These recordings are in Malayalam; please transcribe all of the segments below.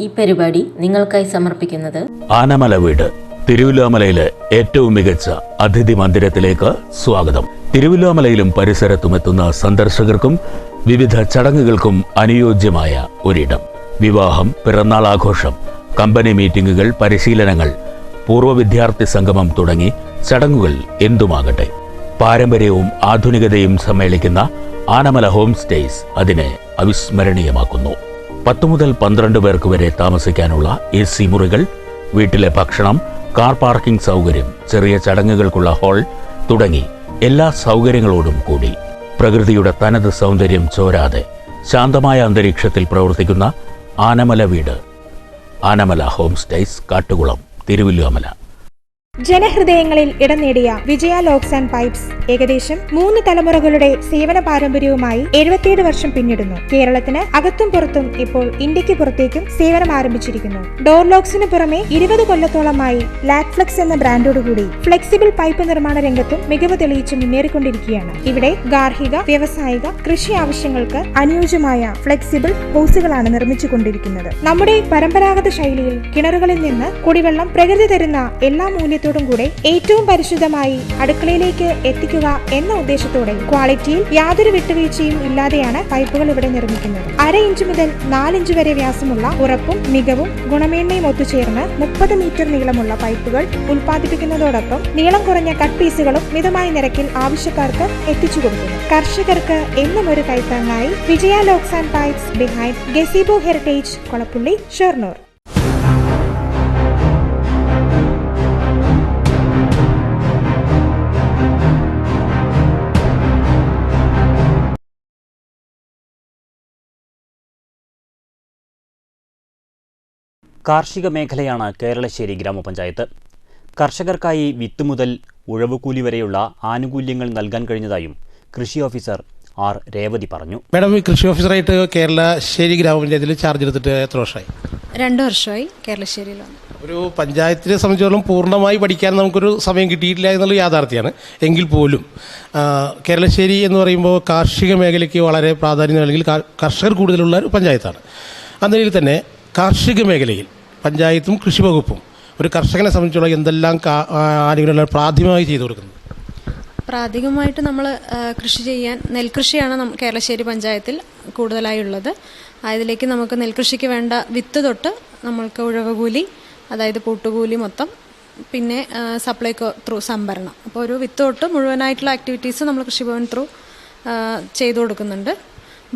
ഈ പരിപാടി നിങ്ങൾക്കായി സമർപ്പിക്കുന്നത് ആനമല വീട് തിരുവല്ലാമലയിലെ ഏറ്റവും മികച്ച അതിഥി മന്ദിരത്തിലേക്ക് സ്വാഗതം. തിരുവല്ലാമലയിലും പരിസരത്തും എത്തുന്ന സന്ദർശകർക്കും വിവിധ ചടങ്ങുകൾക്കും അനുയോജ്യമായ ഒരിടം. വിവാഹം പിറന്നാൾ ആഘോഷം കമ്പനി മീറ്റിംഗുകൾ പരിശീലനങ്ങൾ പൂർവ വിദ്യാർത്ഥി സംഗമം തുടങ്ങി ചടങ്ങുകൾ എന്തുമാകട്ടെ. പാരമ്പര്യവും ആധുനികതയും സമ്മേളിക്കുന്ന ആനമല ഹോം സ്റ്റേസ് അതിനെ അവിസ്മരണീയമാക്കുന്നു. പത്ത് മുതൽ പന്ത്രണ്ട് പേർക്ക് വരെ താമസിക്കാനുള്ള എ സി മുറികൾ വീട്ടിലെ ഭക്ഷണം കാർ പാർക്കിംഗ് സൗകര്യം ചെറിയ ചടങ്ങുകൾക്കുള്ള ഹാൾ തുടങ്ങി എല്ലാ സൗകര്യങ്ങളോടും കൂടി. പ്രകൃതിയുടെ തനത് സൗന്ദര്യം ചോരാതെ ശാന്തമായ അന്തരീക്ഷത്തിൽ പ്രവർത്തിക്കുന്ന ആനമല വീട്. ആനമല ഹോം സ്റ്റേസ് കാട്ടുകുളം തിരുവല്ലുവമല ജനഹൃദയങ്ങളിൽ ഇടം നേടിയ വിജയ ലോക്സ് ആൻഡ് പൈപ്സ് ഏകദേശം മൂന്ന് തലമുറകളുടെ സേവന പാരമ്പര്യവുമായി എഴുപത്തിയേഴ് വർഷം പിന്നിടുന്നു. കേരളത്തിന് അകത്തും പുറത്തും ഇപ്പോൾ ഇന്ത്യയ്ക്ക് പുറത്തേക്കും സേവനം ആരംഭിച്ചിരിക്കുന്നു. ഡോർ ലോക്സിന് പുറമെ ഇരുപത് കൊല്ലത്തോളമായി ലാക്ഫ്ലെക്സ് എന്ന ബ്രാൻഡോടുകൂടി ഫ്ലെക്സിബിൾ പൈപ്പ് നിർമ്മാണ രംഗത്തും മികവ് തെളിയിച്ച് മുന്നേറിക്കൊണ്ടിരിക്കുകയാണ്. ഇവിടെ ഗാർഹിക വ്യവസായിക കൃഷി ആവശ്യങ്ങൾക്ക് അനുയോജ്യമായ ഫ്ലെക്സിബിൾ ഹോസുകളാണ് നിർമ്മിച്ചുകൊണ്ടിരിക്കുന്നത്. നമ്മുടെ പരമ്പരാഗത ശൈലിയിൽ കിണറുകളിൽ നിന്ന് കുടിവെള്ളം പ്രകൃതി തരുന്ന എല്ലാ മൂല്യത്തോടും കൂടെ ഏറ്റവും പരിശുദ്ധമായി അടുക്കളയിലേക്ക് എത്തിക്കുക എന്ന ഉദ്ദേശത്തോടെ ക്വാളിറ്റിയിൽ യാതൊരു വിട്ടുവീഴ്ചയും ഇല്ലാതെയാണ് പൈപ്പുകൾ ഇവിടെ നിർമ്മിക്കുന്നത്. അര ഇഞ്ച് മുതൽ നാലിഞ്ച് വരെ വ്യാസമുള്ള ഉറപ്പും മികവും ഗുണമേന്മയും ഒത്തുചേർന്ന് മുപ്പത് മീറ്റർ നീളമുള്ള പൈപ്പുകൾ ഉൽപ്പാദിപ്പിക്കുന്നതോടൊപ്പം നീളം കുറഞ്ഞ കട്ട് പീസുകളും മിതമായ നിരക്കിൽ ആവശ്യക്കാർക്ക് എത്തിച്ചു കൊടുക്കുന്നു. കർഷകർക്ക് എന്നും ഒരു കൈത്താങ്ങായി Vijaya locks and pipes behind gazebo heritage Kollappully Shoranur. കാർഷിക മേഖലയാണ് കേരളശ്ശേരി ഗ്രാമപഞ്ചായത്ത്. കർഷകർക്കായി വിത്ത് മുതൽ ഉഴവുകൂലി വരെയുള്ള ആനുകൂല്യങ്ങൾ നൽകാൻ കഴിഞ്ഞതായും കൃഷി ഓഫീസർ ആർ രേവതി പറഞ്ഞു. മാഡം ഈ കൃഷി ഓഫീസറായിട്ട് കേരളശ്ശേരി ശേരി ഗ്രാമപഞ്ചായത്തിൽ ചാർജ് എടുത്തിട്ട് എത്ര വർഷമായി? രണ്ട് വർഷമായി കേരളശ്ശേരിയിൽ ഒരു പഞ്ചായത്തിനെ സംബന്ധിച്ചിടത്തോളം പൂർണമായി പഠിക്കാൻ നമുക്കൊരു സമയം കിട്ടിയിട്ടില്ല എന്നുള്ള യാഥാർത്ഥ്യമാണ്. എങ്കിൽ പോലും കേരളശ്ശേരി എന്ന് പറയുമ്പോൾ കാർഷിക മേഖലയ്ക്ക് വളരെ പ്രാധാന്യം അല്ലെങ്കിൽ കർഷകർ കൂടുതലുള്ള ഒരു പഞ്ചായത്താണ്. അതിൽ തന്നെ കാർഷിക മേഖലയിൽ പഞ്ചായത്തും കൃഷി വകുപ്പും ഒരു കർഷകനെ സംബന്ധിച്ചുള്ള എന്തെല്ലാം ആനുകൂല്യങ്ങൾ പ്രാഥമികമായി ചെയ്തു കൊടുക്കുന്നത് പ്രാഥമികമായിട്ട് നമ്മൾ കൃഷി ചെയ്യാൻ നെൽകൃഷിയാണ് കേരളശ്ശേരി പഞ്ചായത്തിൽ കൂടുതലായി ഉള്ളത് അതിലേക്ക് നമുക്ക് നെൽകൃഷിക്ക് വേണ്ട വിത്ത് തൊട്ട് നമ്മൾക്ക് ഉഴവുകൂലി അതായത് പൂട്ടുകൂലി മൊത്തം പിന്നെ ആ, സപ്ലൈകോ ത്രൂ സംഭരണം. അപ്പോൾ ഒരു വിത്ത് തൊട്ട് മുഴുവനായിട്ടുള്ള ആക്ടിവിറ്റീസ് നമ്മൾ കൃഷിഭവൻ ത്രൂ ചെയ്തു കൊടുക്കുന്നുണ്ട്.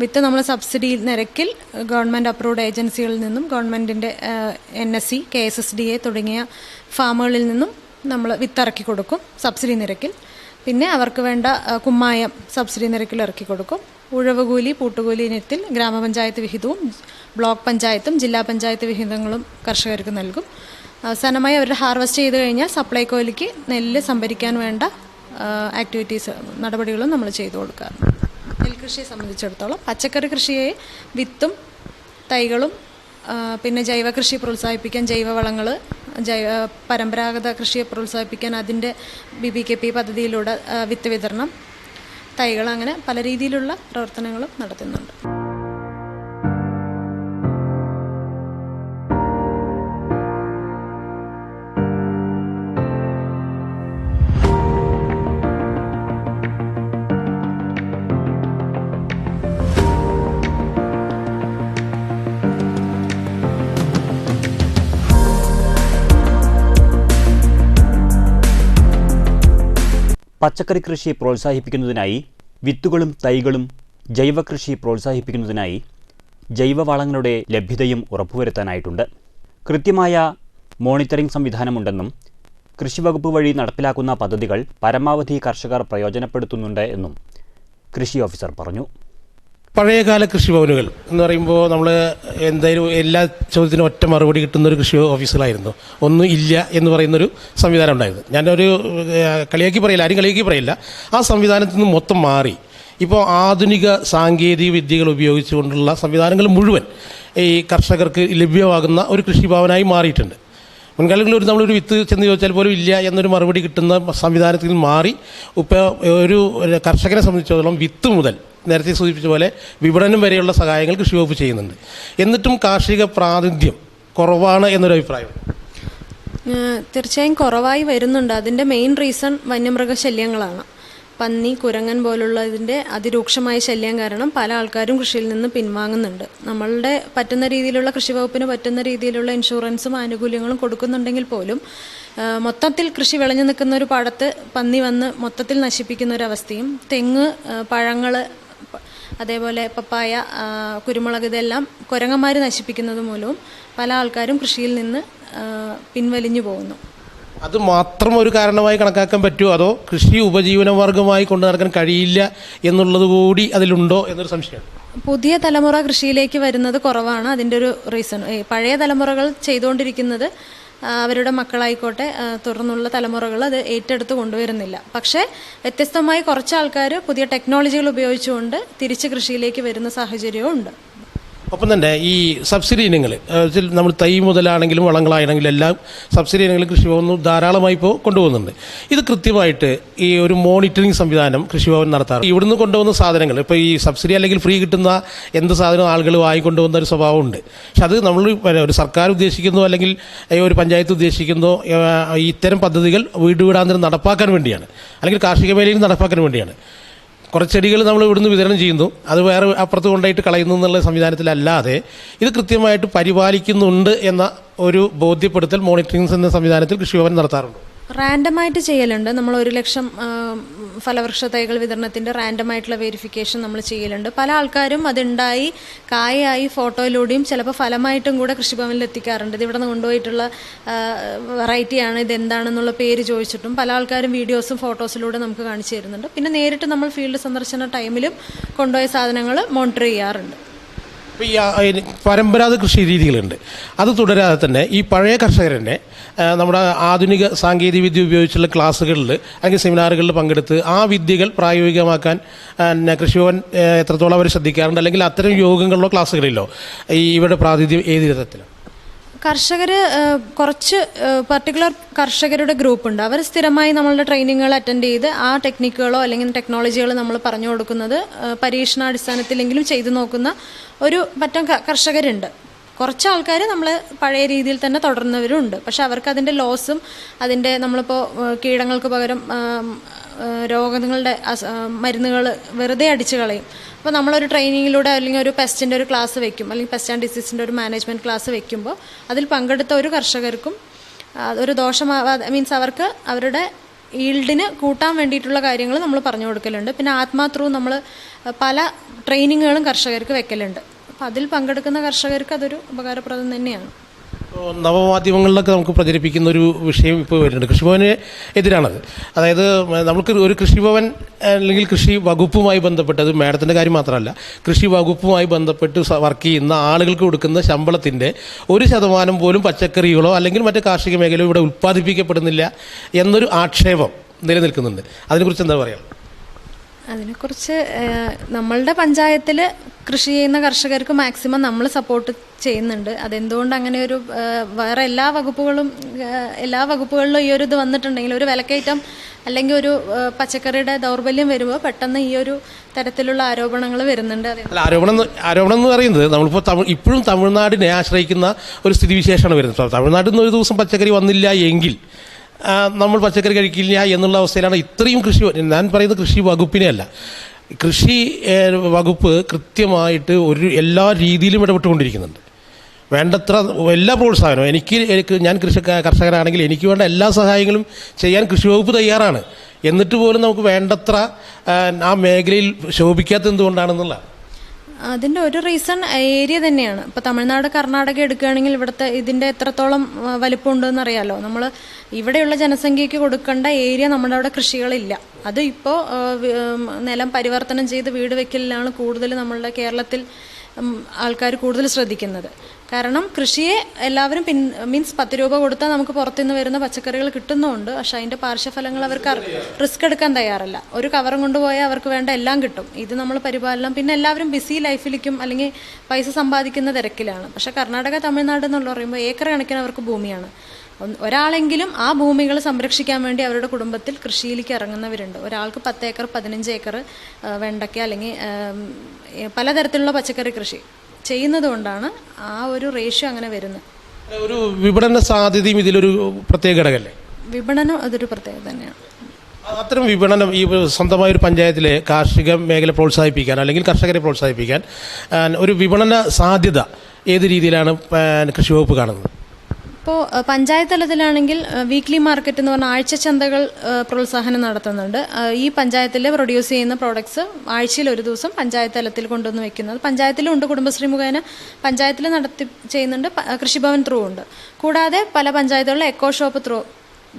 വിത്ത് നമ്മൾ സബ്സിഡി നിരക്കിൽ ഗവൺമെന്റ് അപ്രൂവ്ഡ് ഏജൻസികളിൽ നിന്നും ഗവൺമെന്റിന്റെ N S C K S S D A തുടങ്ങിയ ഫാമുകളിൽ നിന്നും നമ്മൾ വിത്ത് ഇറക്കി കൊടുക്കും സബ്സിഡി നിരക്കിൽ. പിന്നെ അവർക്ക് വേണ്ട കുമ്മായം സബ്സിഡി നിരക്കിൽ ഇറക്കി കൊടുക്കും. ഉഴവുകൂലി പൂട്ടുകൂലി ഇനത്തിൽ ഗ്രാമപഞ്ചായത്ത് വിഹിതവും ബ്ലോക്ക് പഞ്ചായത്തും ജില്ലാ പഞ്ചായത്ത് വിഹിതങ്ങളും കർഷകർക്ക് നൽകും. അവസാനമായി അവർ ഹാർവെസ്റ്റ് ചെയ്ത് കഴിഞ്ഞാൽ സപ്ലൈകോയിലേക്ക് നെല്ല് സംഭരിക്കാൻ വേണ്ട ആക്ടിവിറ്റീസ് നടപടികളും നമ്മൾ ചെയ്തു കൊടുക്കാറുണ്ട്. നെൽകൃഷിയെ സംബന്ധിച്ചിടത്തോളം പച്ചക്കറി കൃഷിയെ വിത്തും തൈകളും പിന്നെ ജൈവ കൃഷി പ്രോത്സാഹിപ്പിക്കാൻ ജൈവവളങ്ങൾ ജൈവ പരമ്പരാഗത കൃഷിയെ പ്രോത്സാഹിപ്പിക്കാൻ അതിന്റെ ബി ബി കെ പി പദ്ധതിയിലൂടെ വിത്ത് വിതരണം തൈകൾ അങ്ങനെ പല രീതിയിലുള്ള പ്രവർത്തനങ്ങളും നടത്തുന്നുണ്ട്. പച്ചക്കറി കൃഷി പ്രോത്സാഹിപ്പിക്കുന്നതിനായി വിത്തുകളും തൈകളും ജൈവകൃഷി പ്രോത്സാഹിപ്പിക്കുന്നതിനായി ജൈവവളങ്ങളുടെ ലഭ്യതയും ഉറപ്പുവരുത്താനായിട്ടുണ്ട്. കൃത്യമായ മോണിറ്ററിംഗ് സംവിധാനമുണ്ടെന്നും കൃഷിവകുപ്പ് വഴി നടപ്പിലാക്കുന്ന പദ്ധതികൾ പരമാവധി കർഷകർ പ്രയോജനപ്പെടുത്തുന്നുണ്ട് എന്നും കൃഷി ഓഫീസർ പറഞ്ഞു. പഴയകാല കൃഷിഭവനുകൾ എന്ന് പറയുമ്പോൾ നമ്മൾ എന്തായാലും എല്ലാ ചോദ്യത്തിനും ഒറ്റ മറുപടി കിട്ടുന്ന ഒരു കൃഷി ഓഫീസുകളായിരുന്നു. ഒന്നും ഇല്ല എന്ന് പറയുന്നൊരു സംവിധാനം ഉണ്ടായിരുന്നു. ഞാനൊരു കളിയാക്കി പറയില്ല ആരും കളിയാക്കി പറയില്ല. ആ സംവിധാനത്തിൽ നിന്ന് മൊത്തം മാറി. ഇപ്പോൾ ആധുനിക സാങ്കേതിക വിദ്യകൾ ഉപയോഗിച്ചുകൊണ്ടുള്ള സംവിധാനങ്ങൾ മുഴുവൻ ഈ കർഷകർക്ക് ലഭ്യമാകുന്ന ഒരു കൃഷിഭവനായി മാറിയിട്ടുണ്ട്. മുൻകാലങ്ങളിൽ ഒരു നമ്മളൊരു വിത്ത് ചെന്ന് ചോദിച്ചാൽ പോലും ഇല്ല എന്നൊരു മറുപടി കിട്ടുന്ന സംവിധാനത്തിൽ മാറി. ഇപ്പോൾ ഒരു കർഷകനെ സംബന്ധിച്ചിടത്തോളം വിത്ത് മുതൽ നേരത്തെ സൂചിപ്പിച്ച പോലെ വിപണനം വരെയുള്ള സഹായങ്ങൾ കൃഷി വകുപ്പ് ചെയ്യുന്നുണ്ട്. എന്നിട്ടും കാർഷിക പ്രാതിനിധ്യം കുറവാണ് എന്നൊരു അഭിപ്രായം. തീർച്ചയായും കുറവായി വരുന്നുണ്ട്. അതിന്റെ മെയിൻ റീസൺ വന്യമൃഗശല്യങ്ങളാണ്. പന്നി കുരങ്ങൻ പോലുള്ള ഇതിന്റെ അതിരൂക്ഷമായ ശല്യം കാരണം പല ആൾക്കാരും കൃഷിയിൽ നിന്ന് പിൻവാങ്ങുന്നുണ്ട്. നമ്മളുടെ പറ്റുന്ന രീതിയിലുള്ള കൃഷി വകുപ്പിന് പറ്റുന്ന രീതിയിലുള്ള ഇൻഷുറൻസും ആനുകൂല്യങ്ങളും കൊടുക്കുന്നുണ്ടെങ്കിൽ പോലും മൊത്തത്തിൽ കൃഷി വിളഞ്ഞു നിൽക്കുന്ന ഒരു പാടത്ത് പന്നി വന്ന് മൊത്തത്തിൽ നശിപ്പിക്കുന്ന ഒരു അവസ്ഥയും തെങ്ങ് പഴങ്ങൾ അതേപോലെ പപ്പായ കുരുമുളക് ഇതെല്ലാം കുരങ്ങന്മാർ നശിപ്പിക്കുന്നത് മൂലവും പല ആൾക്കാരും കൃഷിയിൽ നിന്ന് പിൻവലിഞ്ഞു പോകുന്നു. അത് മാത്രം ഒരു കാരണമായി കണക്കാക്കാൻ പറ്റുമോ അതോ കൃഷി ഉപജീവനമാർഗമായി കൊണ്ടു നടക്കാൻ കഴിയില്ല എന്നുള്ളത് കൂടി അതിലുണ്ടോ എന്നൊരു സംശയം പുതിയ തലമുറ കൃഷിയിലേക്ക് വരുന്നത് കുറവാണ്. അതിന്റെ ഒരു റീസൺ പഴയ തലമുറകൾ ചെയ്തുകൊണ്ടിരിക്കുന്നത് അവരുടെ മക്കളായിക്കോട്ടെ തുടർന്നുള്ള തലമുറകൾ അത് ഏറ്റെടുത്ത് കൊണ്ടുവരുന്നില്ല. പക്ഷേ വ്യത്യസ്തമായി കുറച്ച് ആൾക്കാർ പുതിയ ടെക്നോളജികൾ ഉപയോഗിച്ചുകൊണ്ട് തിരിച്ച് കൃഷിയിലേക്ക് വരുന്ന സാഹചര്യവും ഉണ്ട് ഒപ്പം തന്നെ ഈ സബ്സിഡി ഇനങ്ങൾ നമ്മൾ തൈ മുതലാണെങ്കിലും വളങ്ങളാണെങ്കിലും എല്ലാം സബ്സിഡി ഇനങ്ങൾ കൃഷിഭവൻ ധാരാളമായി ഇപ്പോൾ കൊണ്ടുപോകുന്നുണ്ട്. ഇത് കൃത്യമായിട്ട് ഈ ഒരു മോണിറ്ററിംഗ് സംവിധാനം കൃഷി കൃഷിഭവൻ നടത്താറ് ഇവിടുന്ന് കൊണ്ടുപോകുന്ന സാധനങ്ങൾ ഇപ്പോൾ ഈ സബ്സിഡി അല്ലെങ്കിൽ ഫ്രീ കിട്ടുന്ന എന്ത് സാധനവും ആളുകൾ വാങ്ങിക്കൊണ്ടുപോകുന്ന ഒരു സ്വഭാവമുണ്ട്. പക്ഷെ അത് നമ്മൾ ഒരു സർക്കാർ ഉദ്ദേശിക്കുന്നോ അല്ലെങ്കിൽ ഒരു പഞ്ചായത്ത് ഉദ്ദേശിക്കുന്നോ ഇത്തരം പദ്ധതികൾ വീട് വീടാന്തരം നടപ്പാക്കാൻ വേണ്ടിയാണ്. അല്ലെങ്കിൽ കാർഷിക മേഖലയിൽ നടപ്പാക്കാൻ വേണ്ടിയാണ്. കുറച്ച് ചെടികൾ നമ്മൾ ഇവിടുന്ന് വിതരണം ചെയ്യുന്നു. അത് വേറെ അപ്പുറത്ത് കൊണ്ടായിട്ട് കളയുന്നു എന്നുള്ള സംവിധാനത്തിലല്ലാതെ ഇത് കൃത്യമായിട്ട് പരിപാലിക്കുന്നുണ്ട് എന്ന ഒരു ബോധ്യപ്പെടുത്തൽ മോണിറ്ററിംഗ് എന്ന സംവിധാനത്തിൽ കൃഷിഭവൻ നടത്താറുണ്ട്. റാൻഡമായിട്ട് ചെയ്യലുണ്ട്. നമ്മൾ ഒരു ലക്ഷം ഫലവൃക്ഷ തൈകൾ വിതരണത്തിന്റെ റാൻഡമായിട്ടുള്ള വെരിഫിക്കേഷൻ നമ്മൾ ചെയ്യലുണ്ട്. പല ആൾക്കാരും അതുണ്ടായി കായായി ഫോട്ടോയിലൂടെയും ചിലപ്പോൾ ഫലമായിട്ടും കൂടെ കൃഷിഭവനിൽ എത്തിക്കാറുണ്ട്. ഇത് ഇവിടെ നിന്ന് കൊണ്ടുപോയിട്ടുള്ള വെറൈറ്റിയാണ് ഇത് എന്താണെന്നുള്ള പേര് ചോദിച്ചിട്ടും പല ആൾക്കാരും വീഡിയോസും ഫോട്ടോസിലൂടെ നമുക്ക് കാണിച്ചു തരുന്നുണ്ട്. പിന്നെ നേരിട്ട് നമ്മൾ ഫീൽഡ് സന്ദർശന ടൈമിലും കൊണ്ടുപോയ സാധനങ്ങൾ മോണിറ്റർ ചെയ്യാറുണ്ട്. ഇപ്പോൾ ഈ പരമ്പരാഗത കൃഷി രീതികളുണ്ട്. അത് തുടരാതെ തന്നെ ഈ പഴയ കർഷകരനെ നമ്മുടെ ആധുനിക സാങ്കേതിക വിദ്യ ഉപയോഗിച്ചുള്ള ക്ലാസ്സുകളിൽ അല്ലെങ്കിൽ സെമിനാറുകളിൽ പങ്കെടുത്ത് ആ വിദ്യകൾ പ്രായോഗികമാക്കാൻ കൃഷിഭവൻ എത്രത്തോളം അവർ ശ്രദ്ധിക്കാറുണ്ട് അല്ലെങ്കിൽ അത്തരം യോഗങ്ങളിലോ ക്ലാസ്സുകളിലോ ഈ ഇവരുടെ പ്രാതിനിധ്യം ഏത് വിധത്തിലാണ് കർഷകർ കുറച്ച് പർട്ടിക്കുലർ കർഷകരുടെ ഗ്രൂപ്പ് ഉണ്ട്. അവർ സ്ഥിരമായി നമ്മളുടെ ട്രെയിനിങ്ങുകൾ അറ്റൻഡ് ചെയ്ത് ആ ടെക്നിക്കുകളോ അല്ലെങ്കിൽ ടെക്നോളജികളോ നമ്മൾ പറഞ്ഞു കൊടുക്കുന്നത് പരീക്ഷണാടിസ്ഥാനത്തിലെങ്കിലും ചെയ്തു നോക്കുന്ന ഒരു പറ്റം കർഷകരുണ്ട്. കുറച്ച് ആൾക്കാർ നമ്മൾ പഴയ രീതിയിൽ തന്നെ തുടർന്നവരും ഉണ്ട് പക്ഷെ അവർക്ക് അതിന്റെ ലോസും അതിന്റെ നമ്മളിപ്പോൾ കീടങ്ങൾക്ക് പകരം രോഗങ്ങളുടെ മരുന്നുകൾ വെറുതെ അടിച്ചു കളയും. അപ്പോൾ നമ്മളൊരു ട്രെയിനിങ്ങിലൂടെ അല്ലെങ്കിൽ ഒരു പെസ്റ്റിന്റെ ഒരു ക്ലാസ് വെക്കും. അല്ലെങ്കിൽ പെസ്റ്റ് ആൻഡ് ഡിസീസിന്റെ ഒരു മാനേജ്മെന്റ് ക്ലാസ് വെക്കുമ്പോൾ അതിൽ പങ്കെടുത്ത ഒരു കർഷകർക്കും ഒരു ദോഷമാവാതെ മീൻസ് അവർക്ക് അവരുടെ ഈൽഡിന് കൂട്ടാൻ വേണ്ടിയിട്ടുള്ള കാര്യങ്ങൾ നമ്മൾ പറഞ്ഞു കൊടുക്കലുണ്ട്. പിന്നെ ആത്മാത്രവും നമ്മൾ പല ട്രെയിനിങ്ങുകളും കർഷകർക്ക് വെക്കലുണ്ട്. അപ്പോൾ അതിൽ പങ്കെടുക്കുന്ന കർഷകർക്ക് അതൊരു ഉപകാരപ്രദം തന്നെയാണ്. നവമാധ്യമങ്ങളിലൊക്കെ നമുക്ക് പ്രചരിപ്പിക്കുന്ന ഒരു വിഷയം ഇപ്പോൾ വരുന്നുണ്ട്. കൃഷിഭവന് എതിരാണത്. അതായത് നമുക്ക് ഒരു കൃഷിഭവൻ അല്ലെങ്കിൽ കൃഷി വകുപ്പുമായി ബന്ധപ്പെട്ട് അത് മാഡത്തിന്റെ കാര്യം മാത്രമല്ല കൃഷി വകുപ്പുമായി ബന്ധപ്പെട്ട് വർക്ക് ചെയ്യുന്ന ആളുകൾക്ക് കൊടുക്കുന്ന ശമ്പളത്തിന്റെ ഒരു ശതമാനം പോലും പച്ചക്കറികളോ അല്ലെങ്കിൽ മറ്റ് കാർഷിക മേഖലയോ ഇവിടെ ഉൽപ്പാദിപ്പിക്കപ്പെടുന്നില്ല എന്നൊരു ആക്ഷേപം നിലനിൽക്കുന്നുണ്ട്. അതിനെക്കുറിച്ച് എന്താ പറയുക അതിനെക്കുറിച്ച് നമ്മളുടെ പഞ്ചായത്തിൽ കൃഷി ചെയ്യുന്ന കർഷകർക്ക് മാക്സിമം നമ്മൾ സപ്പോർട്ട് ചെയ്യുന്നുണ്ട്. അതെന്തുകൊണ്ട് അങ്ങനെ ഒരു വേറെ എല്ലാ വകുപ്പുകളും എല്ലാ വകുപ്പുകളിലും ഈ ഒരു ഇത് വന്നിട്ടുണ്ടെങ്കിൽ ഒരു വിലക്കയറ്റം അല്ലെങ്കിൽ ഒരു പച്ചക്കറിയുടെ ദൗർബല്യം വരുമ്പോൾ പെട്ടെന്ന് ഈ ഒരു തരത്തിലുള്ള ആരോപണങ്ങൾ വരുന്നുണ്ട്. അല്ല ആരോപണം ആരോപണം എന്ന് പറയുന്നത് നമ്മളിപ്പോൾ തമിഴ് ഇപ്പോഴും തമിഴ്നാടിനെ ആശ്രയിക്കുന്ന ഒരു സ്ഥിതിവിശേഷമാണ് വരുന്നത്. തമിഴ്നാട്ടിൽ നിന്ന് ഒരു ദിവസം പച്ചക്കറി വന്നില്ല എങ്കിൽ നമ്മൾ പച്ചക്കറി കഴിക്കില്ല എന്നുള്ള അവസ്ഥയിലാണ് ഇത്രയും കൃഷി ഞാൻ പറയുന്നത് കൃഷി വകുപ്പിനെ അല്ല കൃഷി വകുപ്പ് കൃത്യമായിട്ട് ഒരു എല്ലാ രീതിയിലും ഇടപെട്ടുകൊണ്ടിരിക്കുന്നുണ്ട്. വേണ്ടത്ര എല്ലാ പ്രോത്സാഹനവും എനിക്ക് ഞാൻ കൃഷി കർഷകനാണെങ്കിൽ എനിക്ക് വേണ്ട എല്ലാ സഹായങ്ങളും ചെയ്യാൻ കൃഷി വകുപ്പ് തയ്യാറാണ്. എന്നിട്ട് പോലും നമുക്ക് വേണ്ടത്ര ആ മേഖലയിൽ ശോഭിക്കാത്ത എന്തുകൊണ്ടാണെന്നുള്ള അതിന്റെ ഒരു റീസൺ ഏരിയ തന്നെയാണ്. ഇപ്പോൾ തമിഴ്നാട് കർണാടക എടുക്കുകയാണെങ്കിൽ ഇവിടുത്തെ ഇതിന്റെ എത്രത്തോളം വലിപ്പമുണ്ടെന്ന് അറിയാലോ നമ്മൾ ഇവിടെയുള്ള ജനസംഖ്യയ്ക്ക് കൊടുക്കേണ്ട ഏരിയ നമ്മുടെ അവിടെ കൃഷികളില്ല. അത് ഇപ്പോൾ നിലം പരിവർത്തനം ചെയ്ത് വീട് വെക്കലിലാണ് കൂടുതൽ നമ്മളുടെ കേരളത്തിൽ ആൾക്കാർ കൂടുതൽ ശ്രദ്ധിക്കുന്നത്. കാരണം കൃഷിയെ എല്ലാവരും പിൻ മീൻസ് പത്ത് രൂപ കൊടുത്താൽ നമുക്ക് പുറത്തുനിന്ന് വരുന്ന പച്ചക്കറികൾ കിട്ടുന്നുമുണ്ട് പക്ഷെ അതിന്റെ പാർശ്വഫലങ്ങൾ അവർക്ക് റിസ്ക് എടുക്കാൻ തയ്യാറല്ല. ഒരു കവറും കൊണ്ടുപോയാൽ അവർക്ക് വേണ്ട എല്ലാം കിട്ടും. ഇത് നമ്മൾ പരിപാലനം പിന്നെ എല്ലാവരും ബിസി ലൈഫിലേക്കും അല്ലെങ്കിൽ പൈസ സമ്പാദിക്കുന്ന തിരക്കിലാണ്. പക്ഷെ കർണാടക തമിഴ്നാട് എന്നുള്ള പറയുമ്പോൾ ഏക്കർ കണക്കിന് അവർക്ക് ഭൂമിയാണ്. ഒരാളെങ്കിലും ആ ഭൂമികൾ സംരക്ഷിക്കാൻ വേണ്ടി അവരുടെ കുടുംബത്തിൽ കൃഷിയിലേക്ക് ഇറങ്ങുന്നവരുണ്ട്. ഒരാൾക്ക് പത്ത് ഏക്കർ പതിനഞ്ച് ഏക്കർ വെണ്ടയ്ക്ക അല്ലെങ്കിൽ പലതരത്തിലുള്ള പച്ചക്കറി കൃഷി. ചെയ്യുന്നത് കൊണ്ടാണ് ആ ഒരു റേഷ്യോ അങ്ങനെ വരുന്നത്. ഒരു വിപണന സാധ്യതയും ഇതിലൊരു പ്രത്യേക ഘടകമല്ലേ വിപണനം അതൊരു പ്രത്യേകത തന്നെയാണ്. അത്തരം വിപണനം ഈ സ്വന്തമായ ഒരു പഞ്ചായത്തിലെ കാർഷിക മേഖല പ്രോത്സാഹിപ്പിക്കാൻ അല്ലെങ്കിൽ കർഷകരെ പ്രോത്സാഹിപ്പിക്കാൻ ഒരു വിപണന സാധ്യത ഏത് രീതിയിലാണ് കൃഷി വകുപ്പ് കാണുന്നത്? ഇപ്പോൾ പഞ്ചായത്ത് തലത്തിലാണെങ്കിൽ വീക്ക്ലി മാർക്കറ്റ് എന്ന് പറഞ്ഞ ആഴ്ച ചന്തകൾ പ്രോത്സാഹനം നടത്തുന്നുണ്ട്. ഈ പഞ്ചായത്തിൽ പ്രൊഡ്യൂസ് ചെയ്യുന്ന പ്രോഡക്ട്സ് ആഴ്ചയിൽ ഒരു ദിവസം പഞ്ചായത്ത് തലത്തിൽ കൊണ്ടുവന്ന് വെക്കുന്നത്. പഞ്ചായത്തിലും ഉണ്ട് കുടുംബശ്രീ മുഖേന പഞ്ചായത്തിൽ നടത്തി ചെയ്യുന്നുണ്ട് കൃഷിഭവൻ ത്രൂ ഉണ്ട്. കൂടാതെ പല പഞ്ചായത്തുകളിലും eco shop through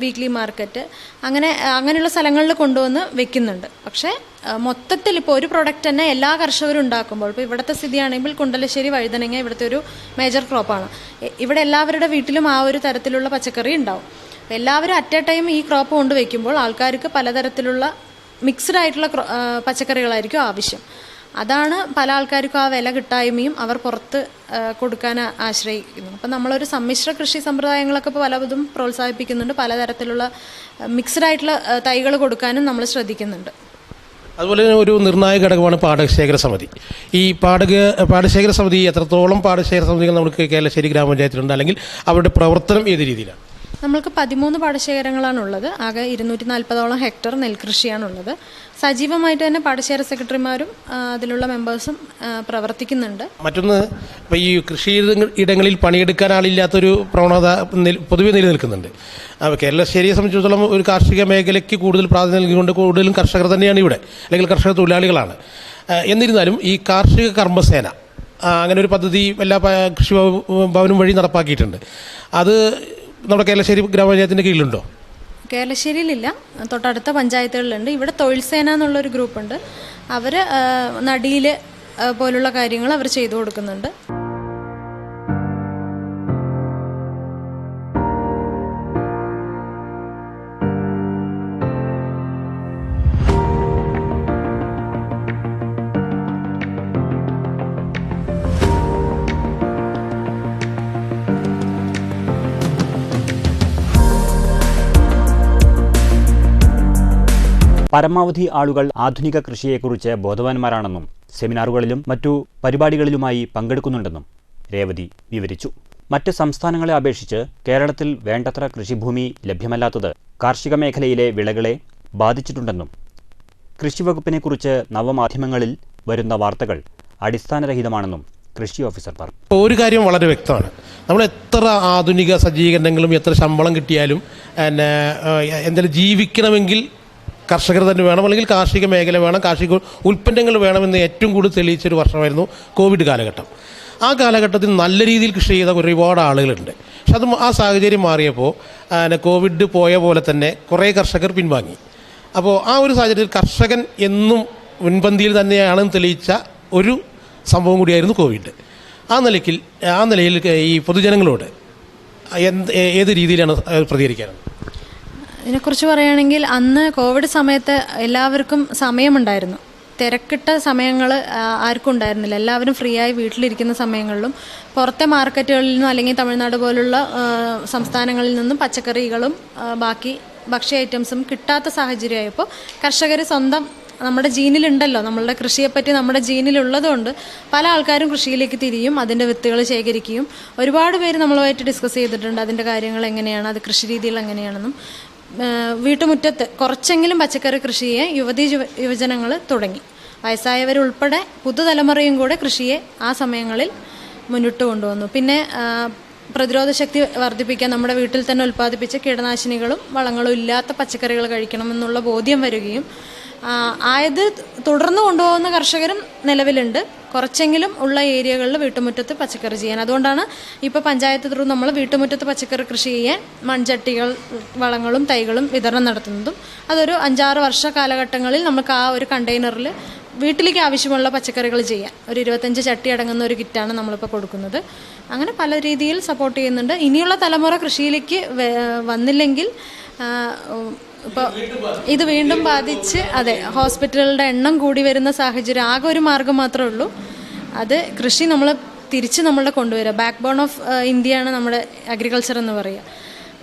weekly market അങ്ങനെ അങ്ങനെയുള്ള സ്ഥലങ്ങളിൽ കൊണ്ടുവന്ന് വെക്കുന്നുണ്ട്. പക്ഷേ മൊത്തത്തിൽ ഇപ്പോൾ ഒരു പ്രൊഡക്റ്റ് തന്നെ എല്ലാ കർഷകരും ഉണ്ടാക്കുമ്പോൾ ഇപ്പോൾ ഇവിടുത്തെ സ്ഥിതിയാണെങ്കിൽ കുണ്ടലശ്ശേരി വഴുതനങ്ങ ഇവിടുത്തെ ഒരു മേജർ ക്രോപ്പാണ് ഇവിടെ എല്ലാവരുടെ വീട്ടിലും ആ ഒരു തരത്തിലുള്ള പച്ചക്കറി ഉണ്ടാവും. എല്ലാവരും അറ്റ് എ ടൈം ഈ ക്രോപ്പ് കൊണ്ട് വെക്കുമ്പോൾ ആൾക്കാർക്ക് പലതരത്തിലുള്ള മിക്സ്ഡ് ആയിട്ടുള്ള പച്ചക്കറികളായിരിക്കും ആവശ്യം. അതാണ് പല ആൾക്കാർക്കും ആ വില കിട്ടായ്മയും അവർ പുറത്ത് കൊടുക്കാൻ ആശ്രയിക്കുന്നു. അപ്പം നമ്മളൊരു സമ്മിശ്ര കൃഷി സമ്പ്രദായങ്ങളൊക്കെ ഇപ്പോൾ പലതും പ്രോത്സാഹിപ്പിക്കുന്നുണ്ട്. പലതരത്തിലുള്ള മിക്സ്ഡ് ആയിട്ടുള്ള തൈകൾ കൊടുക്കാനും നമ്മൾ ശ്രദ്ധിക്കുന്നുണ്ട്. അതുപോലെ തന്നെ ഒരു നിർണായക ഘടകമാണ് പാടശേഖര സമിതി. ഈ പാടക പാടശേഖര സമിതി എത്രത്തോളം പാടശേഖര സമിതികൾ നമുക്ക് കേരളശ്ശേരി ഗ്രാമപഞ്ചായത്തിലുണ്ട് അല്ലെങ്കിൽ അവരുടെ പ്രവർത്തനം ഏത് രീതിയിലാണ്? നമ്മൾക്ക് പതിമൂന്ന് പാടശേഖരങ്ങളാണുള്ളത്. ആകെ ഇരുന്നൂറ്റി നാൽപ്പതോളം ഹെക്ടർ നെൽകൃഷിയാണുള്ളത്. സജീവമായിട്ട് തന്നെ പാടശേഖര സെക്രട്ടറിമാരും അതിലുള്ള മെമ്പേഴ്സും പ്രവർത്തിക്കുന്നുണ്ട്. മറ്റൊന്ന് ഇപ്പോൾ ഈ കൃഷി ഇടങ്ങളിൽ പണിയെടുക്കാൻ ആളില്ലാത്തൊരു പ്രവണത പൊതുവെ നിലനിൽക്കുന്നുണ്ട്. കേരളശ്ശേരിയെ സംബന്ധിച്ചിടത്തോളം ഒരു കാർഷിക മേഖലയ്ക്ക് കൂടുതൽ പ്രാധാന്യം നൽകിക്കൊണ്ട് കൂടുതലും കർഷകർ തന്നെയാണ് ഇവിടെ. അല്ലെങ്കിൽ കർഷക തൊഴിലാളികളാണ്. എന്നിരുന്നാലും ഈ കാർഷിക കർമ്മസേന അങ്ങനെ ഒരു പദ്ധതി എല്ലാ കൃഷി ഭവനും വഴി നടപ്പാക്കിയിട്ടുണ്ട്. അത് നമ്മുടെ കേരളശ്ശേരി ഗ്രാമപഞ്ചായത്തിന്റെ കീഴിലുണ്ടോ? കേരളശ്ശേരിയിലില്ല. തൊട്ടടുത്ത പഞ്ചായത്തുകളിലുണ്ട്. ഇവിടെ തൊഴിൽ സേന എന്നുള്ളൊരു ഗ്രൂപ്പുണ്ട്. അവർ നടിയിൽ പോലുള്ള കാര്യങ്ങൾ അവർ ചെയ്തു കൊടുക്കുന്നുണ്ട്. പരമാവധി ആളുകൾ ആധുനിക കൃഷിയെക്കുറിച്ച് ബോധവാന്മാരാണെന്നും സെമിനാറുകളിലും മറ്റു പരിപാടികളിലുമായി പങ്കെടുക്കുന്നുണ്ടെന്നും രേവതി വിവരിച്ചു. മറ്റ് സംസ്ഥാനങ്ങളെ അപേക്ഷിച്ച് കേരളത്തിൽ വേണ്ടത്ര കൃഷിഭൂമി ലഭ്യമല്ലാത്തത് കാർഷിക മേഖലയിലെ വിളകളെ ബാധിച്ചിട്ടുണ്ടെന്നും കൃഷിവകുപ്പിനെക്കുറിച്ച് നവമാധ്യമങ്ങളിൽ വരുന്ന വാർത്തകൾ അടിസ്ഥാനരഹിതമാണെന്നും കൃഷി ഓഫീസർ പറഞ്ഞു. ഒരു കാര്യം വളരെ വ്യക്തമാണ്. നമ്മൾ എത്ര ആധുനിക സജ്ജീകരണങ്ങളും എത്ര ശമ്പളം കിട്ടിയാലും പിന്നെ എന്തായാലും ജീവിക്കണമെങ്കിൽ കർഷകർ തന്നെ വേണം അല്ലെങ്കിൽ കാർഷിക മേഖല വേണം കാർഷിക ഉൽപ്പന്നങ്ങൾ വേണമെന്ന് ഏറ്റവും കൂടുതൽ തെളിയിച്ചൊരു വർഷമായിരുന്നു കോവിഡ് കാലഘട്ടം. ആ കാലഘട്ടത്തിൽ നല്ല രീതിയിൽ കൃഷി ചെയ്ത ഒരുപാട് ആളുകളുണ്ട്. പക്ഷെ അത് ആ സാഹചര്യം മാറിയപ്പോൾ കോവിഡ് പോയ പോലെ തന്നെ കുറേ കർഷകർ പിൻവാങ്ങി. അപ്പോൾ ആ ഒരു സാഹചര്യത്തിൽ കർഷകൻ എന്നും മുൻപന്തിയിൽ തന്നെയാണെന്ന് തെളിയിച്ച ഒരു സംഭവം കൂടിയായിരുന്നു കോവിഡ് ആ നിലയ്ക്ക് ആ നിലയിൽ ഈ പൊതുജനങ്ങളോട് എന്ത് ഏത് രീതിയിലാണ് പ്രതികരിക്കാറ്? ഇതിനെക്കുറിച്ച് പറയുകയാണെങ്കിൽ അന്ന് കോവിഡ് സമയത്ത് എല്ലാവർക്കും സമയമുണ്ടായിരുന്നു. തിരക്കിട്ട സമയങ്ങൾ ആർക്കും ഉണ്ടായിരുന്നില്ല. എല്ലാവരും ഫ്രീ ആയി വീട്ടിലിരിക്കുന്ന സമയങ്ങളിലും പുറത്തെ മാർക്കറ്റുകളിൽ നിന്നും അല്ലെങ്കിൽ തമിഴ്നാട് പോലുള്ള സംസ്ഥാനങ്ങളിൽ നിന്നും പച്ചക്കറികളും ബാക്കി ഭക്ഷ്യ ഐറ്റംസും കിട്ടാത്ത സാഹചര്യമായപ്പോൾ കർഷകർ സ്വന്തം നമ്മുടെ ജീനിലുണ്ടല്ലോ. നമ്മളുടെ കൃഷിയെപ്പറ്റി നമ്മുടെ ജീനിലുള്ളതുകൊണ്ട് പല ആൾക്കാരും കൃഷിയിലേക്ക് തിരിയും അതിന്റെ വിത്തുകൾ ശേഖരിക്കുകയും. ഒരുപാട് പേര് നമ്മളുമായിട്ട് ഡിസ്കസ് ചെയ്തിട്ടുണ്ട് അതിന്റെ കാര്യങ്ങൾ എങ്ങനെയാണ് അത് കൃഷി രീതികൾ എങ്ങനെയാണെന്നും. വീട്ടുമുറ്റത്ത് കുറച്ചെങ്കിലും പച്ചക്കറി കൃഷിയെ യുവതി യുവജനങ്ങൾ തുടങ്ങി. വയസ്സായവരുൾപ്പെടെ പുതുതലമുറയും കൂടെ കൃഷിയെ ആ സമയങ്ങളിൽ മുന്നിട്ട് കൊണ്ടുവന്നു. പിന്നെ പ്രതിരോധ ശക്തി വർദ്ധിപ്പിക്കാൻ നമ്മുടെ വീട്ടിൽ തന്നെ ഉൽപ്പാദിപ്പിച്ച കീടനാശിനികളും വളങ്ങളും ഇല്ലാത്ത പച്ചക്കറികൾ കഴിക്കണമെന്നുള്ള ബോധ്യം വരികയും ആയത് തുടർന്ന് കൊണ്ടുപോകുന്ന കർഷകരും നിലവിലുണ്ട്. കുറച്ചെങ്കിലും ഉള്ള ഏരിയകളിൽ വീട്ടുമുറ്റത്ത് പച്ചക്കറി ചെയ്യാൻ. അതുകൊണ്ടാണ് ഇപ്പോൾ പഞ്ചായത്ത് ത്രൂ നമ്മൾ വീട്ടുമുറ്റത്ത് പച്ചക്കറി കൃഷി ചെയ്യാൻ മൺചട്ടികൾ വളങ്ങളും തൈകളും വിതരണം നടത്തുന്നതും അതൊരു അഞ്ചാറ് വർഷ കാലഘട്ടങ്ങളിൽ നമുക്ക് ആ ഒരു കണ്ടെയ്നറിൽ വീട്ടിലേക്ക് ആവശ്യമുള്ള പച്ചക്കറികൾ ചെയ്യാൻ. ഒരു ഇരുപത്തഞ്ച് ചട്ടി അടങ്ങുന്ന ഒരു കിറ്റാണ് നമ്മളിപ്പോൾ കൊടുക്കുന്നത്. അങ്ങനെ പല രീതിയിൽ സപ്പോർട്ട് ചെയ്യുന്നുണ്ട്. ഇനിയുള്ള തലമുറ കൃഷിയിലേക്ക് വന്നില്ലെങ്കിൽ ഇപ്പോൾ ഇത് വീണ്ടും ബാധിച്ച് അതെ ഹോസ്പിറ്റലുകളുടെ എണ്ണം കൂടി വരുന്ന സാഹചര്യം ആകെ ഒരു മാർഗം മാത്രമേ ഉള്ളൂ. അത് കൃഷി നമ്മൾ തിരിച്ച് നമ്മളുടെ കൊണ്ടുവരിക. ബാക്ക് ബോൺ ഓഫ് ഇന്ത്യയാണ് നമ്മുടെ അഗ്രികൾച്ചർ എന്ന് പറയുക.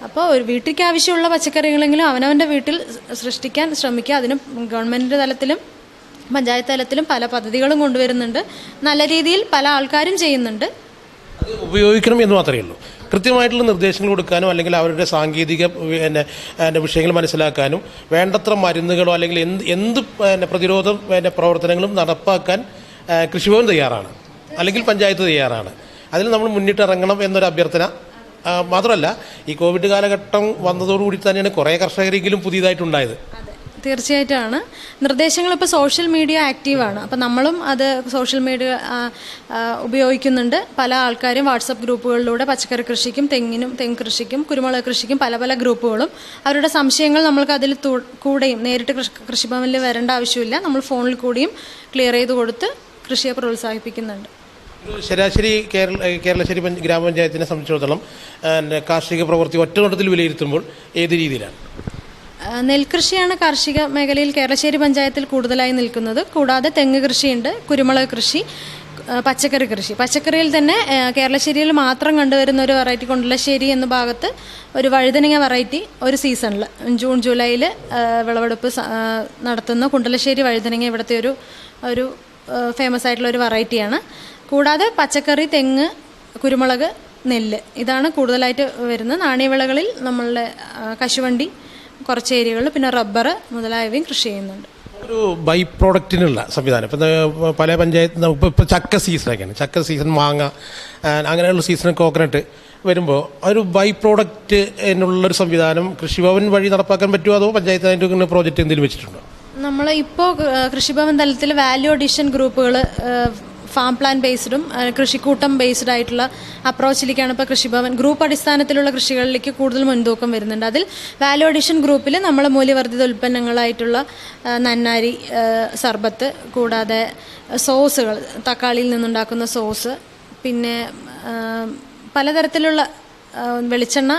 അപ്പോൾ ഒരു വീട്ടിലേക്ക് ആവശ്യമുള്ള പച്ചക്കറികളെങ്കിലും അവനവന്റെ വീട്ടിൽ സൃഷ്ടിക്കാൻ ശ്രമിക്കുക. അതിന് ഗവൺമെന്റ് തലത്തിലും പഞ്ചായത്ത് തലത്തിലും പല പദ്ധതികളും കൊണ്ടുവരുന്നുണ്ട്. നല്ല രീതിയിൽ പല ആൾക്കാരും ചെയ്യുന്നുണ്ട്. ഉപയോഗിക്കണം എന്ന് മാത്രമേ ഉള്ളൂ. കൃത്യമായിട്ടുള്ള നിർദ്ദേശങ്ങൾ കൊടുക്കാനും അല്ലെങ്കിൽ അവരുടെ സാങ്കേതിക പിന്നെ വിഷയങ്ങൾ മനസ്സിലാക്കാനും വേണ്ടത്ര മരുന്നുകളോ അല്ലെങ്കിൽ എന്ത് എന്ത് പ്രതിരോധ പ്രവർത്തനങ്ങളും നടപ്പാക്കാൻ കൃഷിഭവൻ തയ്യാറാണ്. അല്ലെങ്കിൽ പഞ്ചായത്ത് തയ്യാറാണ്. അതിൽ നമ്മൾ മുന്നിട്ടിറങ്ങണം എന്നൊരു അഭ്യർത്ഥന മാത്രമല്ല ഈ കോവിഡ് കാലഘട്ടം വന്നതോടുകൂടി തന്നെയാണ് കുറേ കർഷകരെങ്കിലും പുതിയതായിട്ടുണ്ടായത്. തീർച്ചയായിട്ടുമാണ് നിർദ്ദേശങ്ങൾ ഇപ്പോൾ സോഷ്യൽ മീഡിയ ആക്റ്റീവാണ് അപ്പം നമ്മളും അത് സോഷ്യൽ മീഡിയ ഉപയോഗിക്കുന്നുണ്ട്. പല ആൾക്കാരും വാട്സപ്പ് ഗ്രൂപ്പുകളിലൂടെ പച്ചക്കറി കൃഷിക്കും തെങ്ങിനും തെങ്ങ് കൃഷിക്കും കുരുമുളക് കൃഷിക്കും പല പല ഗ്രൂപ്പുകളും. അവരുടെ സംശയങ്ങൾ നമ്മൾക്ക് അതിൽ കൂടെയും നേരിട്ട് കൃഷി കൃഷിഭവനിൽ വരേണ്ട ആവശ്യമില്ല. നമ്മൾ ഫോണിൽ കൂടിയും ക്ലിയർ ചെയ്ത് കൊടുത്ത് കൃഷിയെ പ്രോത്സാഹിപ്പിക്കുന്നുണ്ട്. ശരാശരി കേരള കേരളശ്ശേരി പഞ്ച- ഗ്രാമപഞ്ചായത്തിനെ സംബന്ധിച്ചിടത്തോളം കാർഷിക പ്രവൃത്തി ഒറ്റനോട്ടത്തിൽ വിലയിരുത്തുമ്പോൾ ഏത് രീതിയിലാണ്? നെൽകൃഷിയാണ് കാർഷിക മേഖലയിൽ കേരളശ്ശേരി പഞ്ചായത്തിൽ കൂടുതലായി നിൽക്കുന്നത്. കൂടാതെ തെങ്ങ് കൃഷിയുണ്ട് കുരുമുളക് കൃഷി പച്ചക്കറി കൃഷി. പച്ചക്കറിയിൽ തന്നെ കേരളശ്ശേരിയിൽ മാത്രം കണ്ടുവരുന്ന ഒരു വെറൈറ്റി കൊണ്ടുള്ളശ്ശേരി എന്ന ഭാഗത്ത് ഒരു വഴുതനങ്ങ വെറൈറ്റി ഒരു സീസണിൽ ജൂൺ ജൂലൈയിൽ വിളവെടുപ്പ് നടത്തുന്ന കുണ്ടലശ്ശേരി വഴുതനങ്ങ ഇവിടുത്തെ ഒരു ഒരു ഫേമസ് ആയിട്ടുള്ള ഒരു വെറൈറ്റിയാണ് കൂടാതെ പച്ചക്കറി തെങ്ങ് കുരുമുളക് നെല്ല്. ഇതാണ് കൂടുതലായിട്ട് വരുന്നത്. നാണ്യവിളകളിൽ നമ്മളുടെ കശുവണ്ടി കുറച്ച് ഏരിയകളിൽ പിന്നെ റബ്ബർ മുതലായവയും കൃഷി ചെയ്യുന്നുണ്ട്. ഒരു ബൈ പ്രോഡക്റ്റിനുള്ള സംവിധാനം. ഇപ്പം പല പഞ്ചായത്ത് ഇപ്പോൾ ഇപ്പോൾ ചക്ക സീസണൊക്കെയാണ് ചക്ക സീസൺ മാങ്ങ അങ്ങനെയുള്ള സീസൺ കോക്കനട്ട് വരുമ്പോൾ ഒരു ബൈ പ്രോഡക്റ്റ് എന്നുള്ളൊരു സംവിധാനം കൃഷിഭവൻ വഴി നടപ്പാക്കാൻ പറ്റുമോ അതോ പഞ്ചായത്ത് അതിന്റെ പ്രോജക്റ്റ് എന്തെങ്കിലും വെച്ചിട്ടുണ്ടോ? നമ്മൾ ഇപ്പോൾ കൃഷിഭവൻ തലത്തിൽ വാല്യൂ അഡീഷൻ ഗ്രൂപ്പുകൾ ഫാം പ്ലാൻ ബേസ്ഡും കൃഷിക്കൂട്ടം ബേസ്ഡ് ആയിട്ടുള്ള അപ്രോച്ചിലേക്കാണ് ഇപ്പോൾ കൃഷിഭവൻ. ഗ്രൂപ്പ് അടിസ്ഥാനത്തിലുള്ള കൃഷികളിലേക്ക് കൂടുതൽ മുൻതൂക്കം വരുന്നുണ്ട്. അതിൽ വാല്യൂ അഡീഷൻ ഗ്രൂപ്പിൽ നമ്മൾ മൂല്യവർദ്ധിത ഉൽപ്പന്നങ്ങളായിട്ടുള്ള നന്നാരി സർബത്ത് കൂടാതെ സോസുകൾ തക്കാളിയിൽ നിന്നുണ്ടാക്കുന്ന സോസ് പിന്നെ പലതരത്തിലുള്ള വെളിച്ചെണ്ണ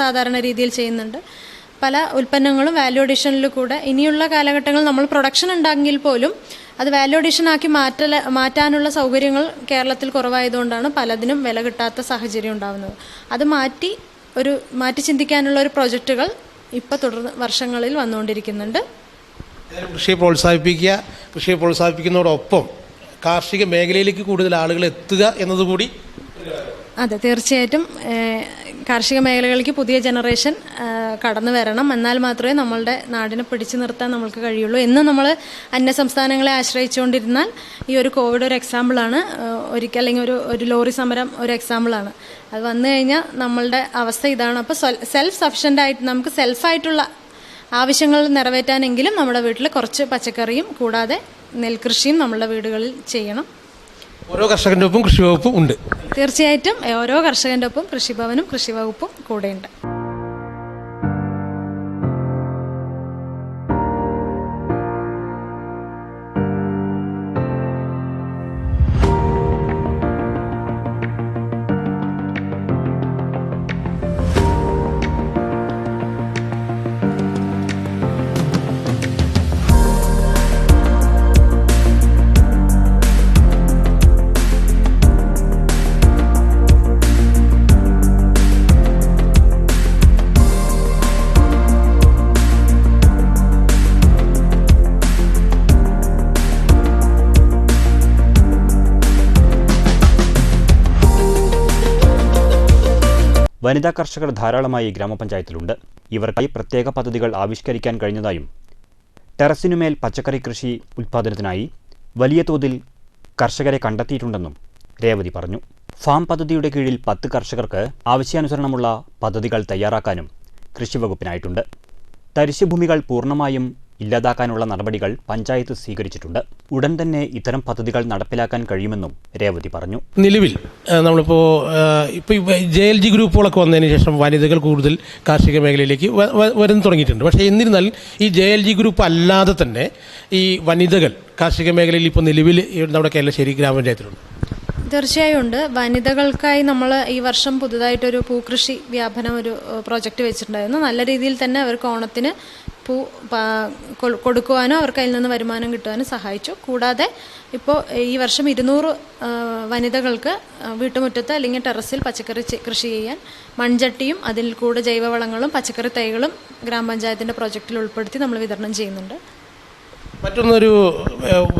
സാധാരണ രീതിയിൽ ചെയ്യുന്നുണ്ട്. പല ഉൽപ്പന്നങ്ങളും വാല്യൂ അഡീഷനിൽ കൂടെ ഇനിയുള്ള കാലഘട്ടങ്ങളിൽ നമ്മൾ പ്രൊഡക്ഷൻ ഉണ്ടെങ്കിൽ പോലും അത് വാല്യൂ അഡീഷൻ ആക്കി മാറ്റ മാറ്റാനുള്ള സൗകര്യങ്ങൾ കേരളത്തിൽ കുറവായതുകൊണ്ടാണ് പലതിനും വില കിട്ടാത്ത സാഹചര്യം ഉണ്ടാകുന്നത് അത് മാറ്റി ഒരു മാറ്റി ചിന്തിക്കാനുള്ള ഒരു പ്രൊജക്റ്റുകൾ ഇപ്പോൾ തുടർന്ന് വർഷങ്ങളിൽ വന്നുകൊണ്ടിരിക്കുന്നുണ്ട്. കൃഷിയെ പ്രോത്സാഹിപ്പിക്കുക കൃഷിയെ പ്രോത്സാഹിപ്പിക്കുന്നതോടൊപ്പം കാർഷിക മേഖലയിലേക്ക് കൂടുതൽ ആളുകൾ എത്തുക എന്നതുകൂടി അതെ തീർച്ചയായിട്ടും. കാർഷിക മേഖലകളിലേക്ക് പുതിയ ജനറേഷൻ കടന്നു വരണം. എന്നാൽ മാത്രമേ നമ്മളുടെ നാടിനെ പിടിച്ചു നിർത്താൻ നമുക്ക് കഴിയുള്ളൂ എന്ന് നമ്മൾ അന്യ സംസ്ഥാനങ്ങളെ ആശ്രയിച്ചുകൊണ്ടിരുന്നാൽ ഈ ഒരു കോവിഡ് ഒരു എക്സാമ്പിളാണ് ഒരിക്കൽ അല്ലെങ്കിൽ ഒരു ഒരു ലോറി സമരം ഒരു എക്സാമ്പിളാണ് അത് വന്നു കഴിഞ്ഞാൽ നമ്മളുടെ അവസ്ഥ ഇതാണ്. അപ്പോൾ സെൽഫ് സഫിഷ്യന്റ് ആയിട്ട് നമുക്ക് സെൽഫായിട്ടുള്ള ആവശ്യങ്ങൾ നിറവേറ്റാനെങ്കിലും നമ്മുടെ വീട്ടിൽ കുറച്ച് പച്ചക്കറിയും കൂടാതെ നെൽകൃഷിയും നമ്മളുടെ വീടുകളിൽ ചെയ്യണം. ഓരോ കർഷകന്റെ ഒപ്പം കൃഷി വകുപ്പും ഉണ്ട്. തീർച്ചയായിട്ടും ഓരോ കർഷകന്റെ ഒപ്പം കൃഷിഭവനും കൃഷി വകുപ്പും കൂടെയുണ്ട്. വനിതാ കർഷകർ ധാരാളമായി ഗ്രാമപഞ്ചായത്തിലുണ്ട്. ഇവർക്കായി പ്രത്യേക പദ്ധതികൾ ആവിഷ്കരിക്കാൻ കഴിഞ്ഞതായും. ടെറസിനുമേൽ പച്ചക്കറി കൃഷി ഉൽപ്പാദനത്തിനായി വലിയ തോതിൽ കർഷകരെ കണ്ടെത്തിയിട്ടുണ്ടെന്നും രേവതി പറഞ്ഞു. ഫാം പദ്ധതിയുടെ കീഴിൽ പത്ത് കർഷകർക്ക് ആവശ്യാനുസരണമുള്ള പദ്ധതികൾ തയ്യാറാക്കാനും കൃഷിവകുപ്പിനായിട്ടുണ്ട് തരിശുഭൂമികൾ പൂർണമായും ഇല്ലാതാക്കാനുള്ള നടപടികൾ പഞ്ചായത്ത് സ്വീകരിച്ചിട്ടുണ്ട്. ഉടൻ തന്നെ ഇത്തരം പദ്ധതികൾ നടപ്പിലാക്കാൻ കഴിയുമെന്നും രേവതി പറഞ്ഞു. നിലവിൽ നമ്മളിപ്പോൾ ഇപ്പോൾ ജെ എൽ ജി ഗ്രൂപ്പുകളൊക്കെ വന്നതിന് ശേഷം വനിതകൾ കൂടുതൽ കാർഷിക മേഖലയിലേക്ക് വരുന്നു തുടങ്ങിയിട്ടുണ്ട്. പക്ഷേ എന്നിരുന്നാലും ഈ ജെ എൽ ജി ഗ്രൂപ്പ് അല്ലാതെ തന്നെ ഈ വനിതകൾ കാർഷിക മേഖലയിൽ ഇപ്പോൾ നിലവിൽ നമ്മുടെ കേരളശ്ശേരി ഗ്രാമപഞ്ചായത്തിലുണ്ട്. തീർച്ചയായും ഉണ്ട്. വനിതകൾക്കായി നമ്മൾ ഈ വർഷം പുതുതായിട്ടൊരു പൂക്കൃഷി വ്യാപനം ഒരു പ്രോജക്റ്റ് വെച്ചിട്ടുണ്ടായിരുന്നു. നല്ല രീതിയിൽ തന്നെ അവർക്ക് ഓണത്തിന് പൂ കൊടുക്കുവാനോ അവർക്ക് അതിൽ നിന്ന് വരുമാനം കിട്ടുവാനും സഹായിച്ചു. കൂടാതെ ഇപ്പോൾ ഈ വർഷം ഇരുന്നൂറ് വനിതകൾക്ക് വീട്ടുമുറ്റത്ത് അല്ലെങ്കിൽ ടെറസിൽ പച്ചക്കറി കൃഷി ചെയ്യാൻ മൺചട്ടിയും അതിൽ കൂടെ ജൈവവളങ്ങളും പച്ചക്കറി തൈകളും ഗ്രാമപഞ്ചായത്തിന്റെ പ്രോജക്റ്റിൽ ഉൾപ്പെടുത്തി നമ്മൾ വിതരണം ചെയ്യുന്നുണ്ട്. മറ്റൊന്നൊരു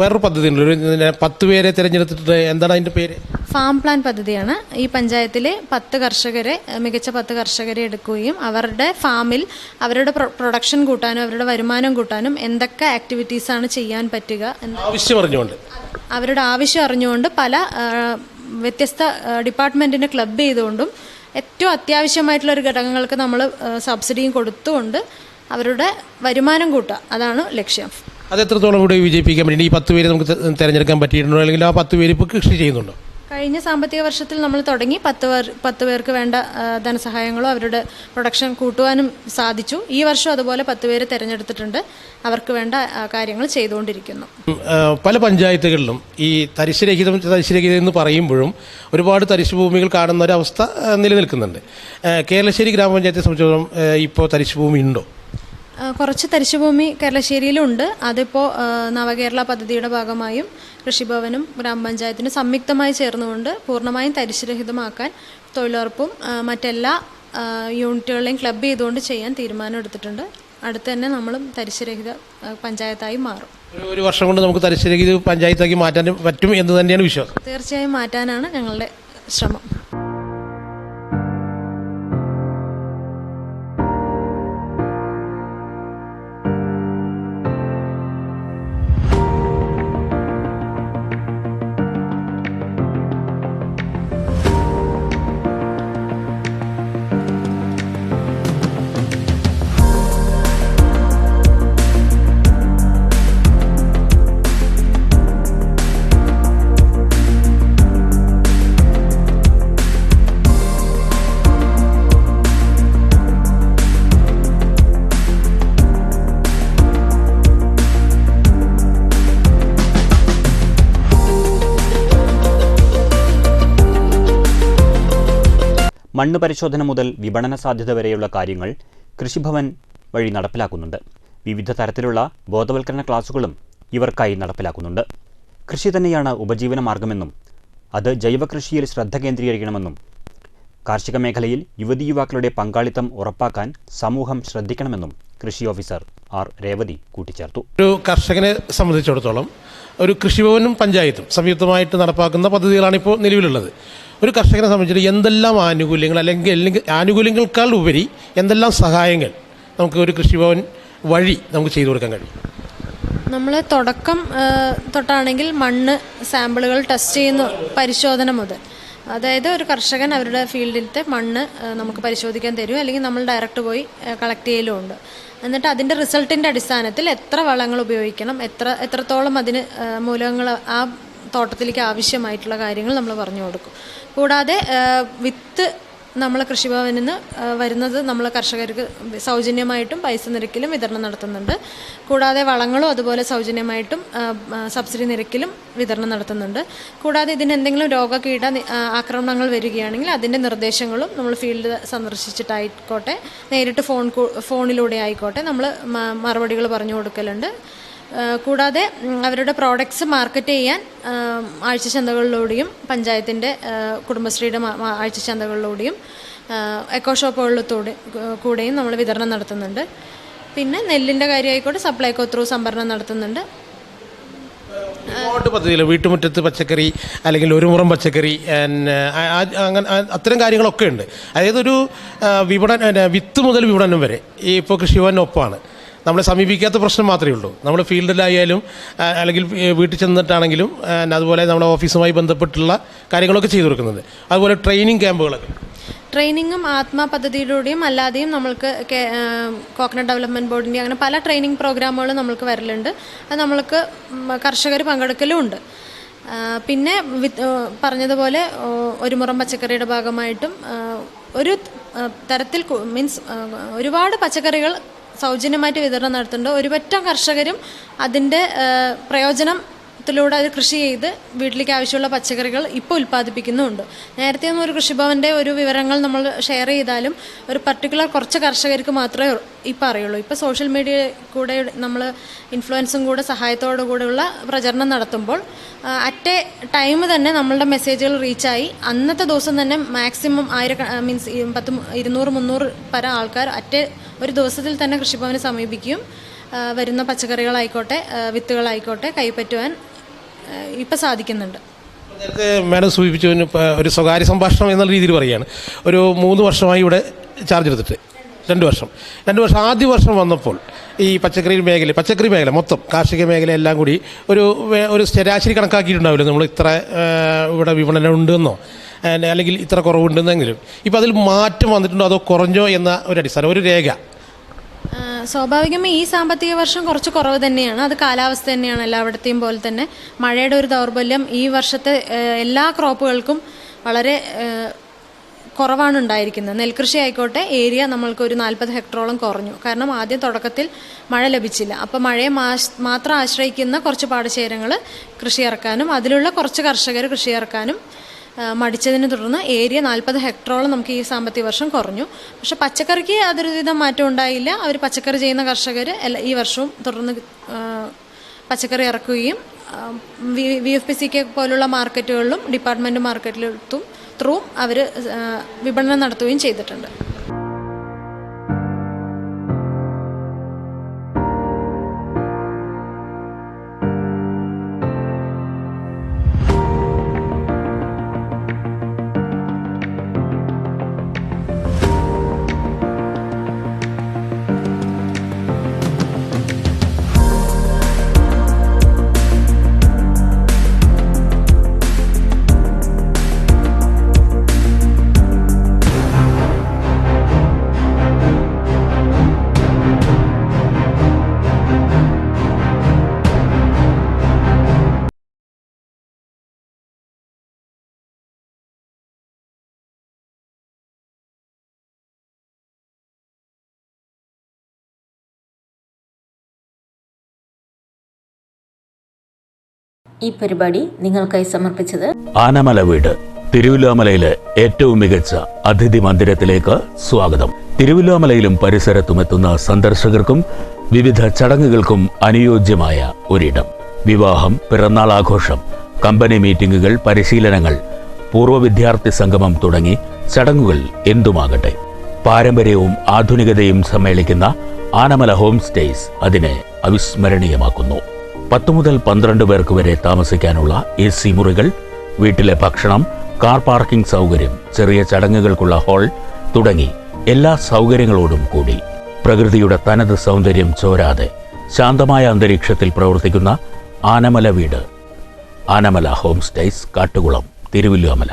വേറൊരു പദ്ധതി ഉണ്ട് ഒരു പത്ത് പേരെ തിരഞ്ഞെടുത്തിട്ട് എന്താണ് അതിന്റെ പേര്? ഫാം പ്ലാൻ പദ്ധതിയാണ്. ഈ പഞ്ചായത്തിലെ പത്ത് കർഷകരെ മികച്ച പത്ത് കർഷകരെ എടുക്കുകയും അവരുടെ ഫാമിൽ അവരുടെ പ്രൊഡക്ഷൻ കൂട്ടാനും അവരുടെ വരുമാനം കൂട്ടാനും എന്തൊക്കെ ആക്ടിവിറ്റീസ് ആണ് ചെയ്യാൻ പറ്റുക ആവശ്യം അറിഞ്ഞുകൊണ്ട്. അവരുടെ ആവശ്യം അറിഞ്ഞുകൊണ്ട് പല വ്യത്യസ്ത ഡിപ്പാർട്ട്മെന്റിനെ ക്ലബ് ചെയ്തുകൊണ്ടും ഏറ്റവും അത്യാവശ്യമായിട്ടുള്ള ഒരു ഘടകങ്ങൾക്ക് നമ്മൾ സബ്സിഡിയും കൊടുത്തുകൊണ്ട് അവരുടെ വരുമാനം കൂട്ടുക. അതാണ് ലക്ഷ്യം. അത് എത്രത്തോളം കൂടി വിജയിപ്പിക്കാൻ പറ്റി ഈ പത്ത് പേര് നമുക്ക് തിരഞ്ഞെടുക്കാൻ പറ്റിയിട്ടുണ്ടോ? അല്ലെങ്കിൽ ആ പത്ത് പേര് ഇപ്പോൾ കൃഷി ചെയ്യുന്നുണ്ടോ? കഴിഞ്ഞ സാമ്പത്തിക വർഷത്തിൽ നമ്മൾ തുടങ്ങി. പത്ത് പേർ പത്ത് പേർക്ക് വേണ്ട ധനസഹായങ്ങളും അവരുടെ പ്രൊഡക്ഷൻ കൂട്ടുവാനും സാധിച്ചു. ഈ വർഷം അതുപോലെ പത്ത് പേര് തിരഞ്ഞെടുത്തിട്ടുണ്ട്. അവർക്ക് വേണ്ട കാര്യങ്ങൾ ചെയ്തുകൊണ്ടിരിക്കുന്നു. പല പഞ്ചായത്തുകളിലും ഈ തരിശുരഹിതം തരിശുരഹിതം എന്ന് പറയുമ്പോഴും ഒരുപാട് തരിശു ഭൂമികൾ കാണുന്ന ഒരു അവസ്ഥ നിലനിൽക്കുന്നുണ്ട്. കേരളശ്ശേരി ഗ്രാമപഞ്ചായത്തെ സംബന്ധിച്ചിടത്തോളം ഇപ്പോൾ തരിശു ഭൂമി ഉണ്ടോ? കുറച്ച് തരിശുഭൂമി കേരളശ്ശേരിയിലുണ്ട്. അതിപ്പോൾ നവകേരള പദ്ധതിയുടെ ഭാഗമായും കൃഷിഭവനും ഗ്രാമപഞ്ചായത്തിനും സംയുക്തമായി ചേർന്നുകൊണ്ട് പൂർണമായും തരിശുരഹിതമാക്കാൻ തൊഴിലുറപ്പും മറ്റെല്ലാ യൂണിറ്റുകളെയും ക്ലബ് ചെയ്തുകൊണ്ട് ചെയ്യാൻ തീരുമാനം എടുത്തിട്ടുണ്ട്. അടുത്ത് തന്നെ നമ്മളും തരിശുരഹിത പഞ്ചായത്തായി മാറും. ഒരു ഒരു വർഷം കൊണ്ട് നമുക്ക് തരിശുരഹിത പഞ്ചായത്താക്കി മാറ്റാൻ പറ്റും എന്ന് തന്നെയാണ് വിശ്വാസം. തീർച്ചയായും മാറ്റാനാണ് ഞങ്ങളുടെ ശ്രമം. മണ്ണ് പരിശോധന മുതൽ വിപണന സാധ്യത വരെയുള്ള കാര്യങ്ങൾ കൃഷിഭവൻ വഴി നടപ്പിലാക്കുന്നുണ്ട്. വിവിധ തരത്തിലുള്ള ബോധവൽക്കരണ ക്ലാസുകളും ഇവർക്കായി നടപ്പിലാക്കുന്നുണ്ട്. കൃഷി തന്നെയാണ് ഉപജീവന മാർഗമെന്നും അത് ജൈവകൃഷിയിൽ ശ്രദ്ധ കേന്ദ്രീകരിക്കണമെന്നും കാർഷിക മേഖലയിൽ യുവതി യുവാക്കളുടെ പങ്കാളിത്തം ഉറപ്പാക്കാൻ സമൂഹം ശ്രദ്ധിക്കണമെന്നും കൃഷി ഓഫീസർ ആർ രേവതി കൂട്ടിച്ചേർത്തു. ഒരു കർഷകനെ സംബന്ധിച്ചിടത്തോളം ഒരു കൃഷിഭവനും പഞ്ചായത്തും സംയുക്തമായിട്ട് നടപ്പാക്കുന്ന പദ്ധതികളാണ് ഇപ്പോൾ നിലവിലുള്ളത്. ഒരു കർഷകനെ സംബന്ധിച്ചിട്ട് എന്തെല്ലാം ആനുകൂല്യങ്ങൾ അല്ലെങ്കിൽ അല്ലെങ്കിൽ ആനുകൂല്യങ്ങൾക്കാൾ ഉപരി എന്തെല്ലാം സഹായങ്ങൾ നമുക്ക് ഒരു കൃഷിഭവൻ വഴി നമുക്ക് ചെയ്തു കൊടുക്കാൻ കഴിയും? നമ്മൾ തുടക്കം തൊട്ടാണെങ്കിൽ മണ്ണ് സാമ്പിളുകൾ ടെസ്റ്റ് ചെയ്യുന്ന പരിശോധന മുതൽ. അതായത് ഒരു കർഷകൻ അവരുടെ ഫീൽഡിലത്തെ മണ്ണ് നമുക്ക് പരിശോധിക്കാൻ തരും. അല്ലെങ്കിൽ നമ്മൾ ഡയറക്റ്റ് പോയി കളക്ട് ചെയ്യലുമുണ്ട് എന്നിട്ട് അതിന്റെ റിസൾട്ടിന്റെ അടിസ്ഥാനത്തിൽ എത്ര വളങ്ങൾ ഉപയോഗിക്കണം എത്ര എത്രത്തോളം അതിന് മൂലകങ്ങൾ ആ തോട്ടത്തിലേക്ക് ആവശ്യമായിട്ടുള്ള കാര്യങ്ങൾ നമ്മൾ പറഞ്ഞു കൊടുക്കും. കൂടാതെ വിത്ത് നമ്മളെ കൃഷിഭവനിൽ നിന്ന് വരുന്നത് നമ്മൾ കർഷകർക്ക് സൗജന്യമായിട്ടും പൈസ നിരക്കിലും വിതരണം നടത്തുന്നുണ്ട്. കൂടാതെ വളങ്ങളും അതുപോലെ സൗജന്യമായിട്ടും സബ്സിഡി നിരക്കിലും വിതരണം നടത്തുന്നുണ്ട്. കൂടാതെ ഇതിന് എന്തെങ്കിലും രോഗ കീട ആക്രമണങ്ങൾ വരികയാണെങ്കിൽ അതിന്റെ നിർദ്ദേശങ്ങളും നമ്മൾ ഫീൽഡ് സന്ദർശിച്ചിട്ടായിക്കോട്ടെ നേരിട്ട് ഫോൺ ഫോണിലൂടെ ആയിക്കോട്ടെ നമ്മൾ മറുപടികൾ പറഞ്ഞു കൊടുക്കലുണ്ട്. കൂടാതെ അവരുടെ പ്രോഡക്ട്സ് മാർക്കറ്റ് ചെയ്യാൻ ആഴ്ച ചന്തകളിലൂടെയും പഞ്ചായത്തിന്റെ കുടുംബശ്രീയുടെ ആഴ്ച ചന്തകളിലൂടെയും എക്കോ ഷോപ്പുകളിലൂടെ കൂടെയും നമ്മൾ വിതരണം നടത്തുന്നുണ്ട്. പിന്നെ നെല്ലിന്റെ കാര്യമായിക്കോട്ടെ സപ്ലൈകോ ത്രൂ സംഭരണം നടത്തുന്നുണ്ട്. പദ്ധതിയിൽ വീട്ടുമുറ്റത്ത് പച്ചക്കറി അല്ലെങ്കിൽ ഒരു മുറം പച്ചക്കറി അങ്ങനെ അത്തരം കാര്യങ്ങളൊക്കെ ഉണ്ട്. അതായത് ഒരു വിപണന വിത്ത് മുതൽ വിപണനം വരെ ഇപ്പോൾ കൃഷിഭവനൊപ്പമാണ് നമ്മളെ സമീപിക്കാത്ത പ്രശ്നം മാത്രമേ ഉള്ളൂ. നമ്മൾ ഫീൽഡിലായാലും അല്ലെങ്കിൽ വീട്ടിൽ ചെന്നിട്ടാണെങ്കിലും അതുപോലെ നമ്മുടെ ഓഫീസുമായി ബന്ധപ്പെട്ടുള്ള കാര്യങ്ങളൊക്കെ ചെയ്തു കൊടുക്കുന്നത്. അതുപോലെ ട്രെയിനിങ് ക്യാമ്പുകളൊക്കെ. ട്രെയിനിങ്ങും ആത്മാ പദ്ധതിയിലൂടെയും അല്ലാതെയും നമ്മൾക്ക് കോക്കനട്ട് ഡെവലപ്മെന്റ് ബോർഡിന്റെ അങ്ങനെ പല ട്രെയിനിങ് പ്രോഗ്രാമുകളും നമ്മൾക്ക് വരലുണ്ട്. അത് നമ്മൾക്ക് കർഷകർ പങ്കെടുക്കലും ഉണ്ട് പിന്നെ പറഞ്ഞതുപോലെ ഒരു മുറം പച്ചക്കറിയുടെ ഭാഗമായിട്ടും ഒരു തരത്തിൽ മീൻസ് ഒരുപാട് പച്ചക്കറികൾ സൗജന്യമായിട്ട് വിതരണം നടത്തുന്നുണ്ട്. ഒരുപറ്റം കർഷകരും അതിന്റെ പ്രയോജനം പ്രയോജനത്തിലൂടെ അത് കൃഷി ചെയ്ത് വീട്ടിലേക്ക് ആവശ്യമുള്ള പച്ചക്കറികൾ ഇപ്പോൾ ഉൽപ്പാദിപ്പിക്കുന്നുമുണ്ട്. നേരത്തെ ഒന്നും ഒരു കൃഷിഭവന്റെ ഒരു വിവരങ്ങൾ നമ്മൾ ഷെയർ ചെയ്താലും ഒരു പർട്ടിക്കുലർ കുറച്ച് കർഷകർക്ക് മാത്രമേ ഇപ്പോൾ അറിയുള്ളൂ ഇപ്പോൾ സോഷ്യൽ മീഡിയ കൂടെ നമ്മൾ ഇൻഫ്ലുവൻസും കൂടെ സഹായത്തോടു കൂടെയുള്ള പ്രചരണം നടത്തുമ്പോൾ അറ്റ് എ ടൈം തന്നെ നമ്മളുടെ മെസ്സേജുകൾ റീച്ചായി. അന്നത്തെ ദിവസം തന്നെ മാക്സിമം ആയിരം മീൻസ് പത്ത് ഇരുന്നൂറ് മുന്നൂറ് പര ആൾക്കാർ അറ്റ് ഒരു ദിവസത്തിൽ തന്നെ കൃഷിഭവനെ സമീപിക്കും. വരുന്ന പച്ചക്കറികളായിക്കോട്ടെ വിത്തുകളായിക്കോട്ടെ കൈപ്പറ്റുവാൻ ഇപ്പം സാധിക്കുന്നുണ്ട്. നേരത്തെ മാഡം സൂചിപ്പിച്ചു ഒരു സ്വകാര്യ സംഭാഷണം എന്നുള്ള രീതിയിൽ പറയുകയാണ്. ഒരു മൂന്ന് വർഷമായി ഇവിടെ ചാർജ് എടുത്തിട്ട്. രണ്ട് വർഷം. രണ്ട് വർഷം ആദ്യ വർഷം വന്നപ്പോൾ ഈ പച്ചക്കറി മേഖല പച്ചക്കറി മേഖല മൊത്തം കാർഷിക മേഖല എല്ലാം കൂടി ഒരു ഒരു ശരാശരി കണക്കാക്കിയിട്ടുണ്ടാവില്ല. നമ്മൾ ഇത്ര ഇവിടെ വിപണനം ഉണ്ടെന്നോ അല്ലെങ്കിൽ ഇത്ര കുറവുണ്ടെന്നെങ്കിലും. ഇപ്പോൾ അതിൽ മാറ്റം വന്നിട്ടുണ്ടോ അതോ കുറഞ്ഞോ എന്ന ഒരു അടിസ്ഥാനം ഒരു രേഖ. സ്വാഭാവികമായി ഈ സാമ്പത്തിക വർഷം കുറച്ച് കുറവ് തന്നെയാണ്. അത് കാലാവസ്ഥ തന്നെയാണ് എല്ലായിടത്തെയും പോലെ തന്നെ. മഴയുടെ ഒരു ദൗർബല്യം ഈ വർഷത്തെ എല്ലാ ക്രോപ്പുകൾക്കും വളരെ കുറവാണ് ഉണ്ടായിരിക്കുന്നത്. നെൽകൃഷി ആയിക്കോട്ടെ ഏരിയ നമ്മൾക്ക് ഒരു നാൽപ്പത് ഹെക്ടറോളം കുറഞ്ഞു. കാരണം ആദ്യം തുടക്കത്തിൽ മഴ ലഭിച്ചില്ല. അപ്പോൾ മഴയെ മാത്രം ആശ്രയിക്കുന്ന കുറച്ച് പാടശേഖരങ്ങൾ കൃഷി ഇറക്കാനും അതിലുള്ള കുറച്ച് കർഷകർ കൃഷി ഇറക്കാനും മടിച്ചതിനെ തുടർന്ന് ഏരിയ നാൽപ്പത് ഹെക്ടറോളം നമുക്ക് ഈ സാമ്പത്തിക വർഷം കുറഞ്ഞു. പക്ഷേ പച്ചക്കറിക്ക് അതൊരുവിധം മാറ്റം ഉണ്ടായില്ല. അവർ പച്ചക്കറി ചെയ്യുന്ന കർഷകർ ഈ വർഷവും തുടർന്ന് പച്ചക്കറി ഇറക്കുകയും V F P C K പോലുള്ള മാർക്കറ്റുകളിലും ഡിപ്പാർട്ട്മെന്റ് മാർക്കറ്റിലും ത്രൂ അവർ വിപണനം നടത്തുകയും ചെയ്തിട്ടുണ്ട്. ഈ പരിപാടി നിങ്ങൾക്കായി സമർപ്പിച്ചത് ആനമല വീട് തിരുവില്ലാമലയിലെ ഏറ്റവും മികച്ച അതിഥി മന്ദിരത്തിലേക്ക് സ്വാഗതം. തിരുവില്ലാമലയിലും പരിസരത്തും എത്തുന്ന സന്ദർശകർക്കും വിവിധ ചടങ്ങുകൾക്കും അനുയോജ്യമായ ഒരിടം. വിവാഹം പിറന്നാൾ ആഘോഷം കമ്പനി മീറ്റിംഗുകൾ പരിശീലനങ്ങൾ പൂർവ വിദ്യാർത്ഥി സംഗമം തുടങ്ങി ചടങ്ങുകൾ എന്തുമാകട്ടെ. പാരമ്പര്യവും ആധുനികതയും സമ്മേളിക്കുന്ന ആനമല ഹോം സ്റ്റേസ് അതിനെ അവിസ്മരണീയമാക്കുന്നു. പത്ത് മുതൽ പന്ത്രണ്ട് പേർക്ക് വരെ താമസിക്കാനുള്ള എ സി മുറികൾ വീട്ടിലെ ഭക്ഷണം കാർ പാർക്കിംഗ് സൗകര്യം ചെറിയ ചടങ്ങുകൾക്കുള്ള ഹാൾ തുടങ്ങി എല്ലാ സൗകര്യങ്ങളോടും കൂടി. പ്രകൃതിയുടെ തനത് സൗന്ദര്യം ചോരാതെ ശാന്തമായ അന്തരീക്ഷത്തിൽ പ്രവർത്തിക്കുന്ന ആനമല വീട്. ആനമല ഹോം സ്റ്റേസ് കാട്ടുകുളം തിരുവല്ലുവമല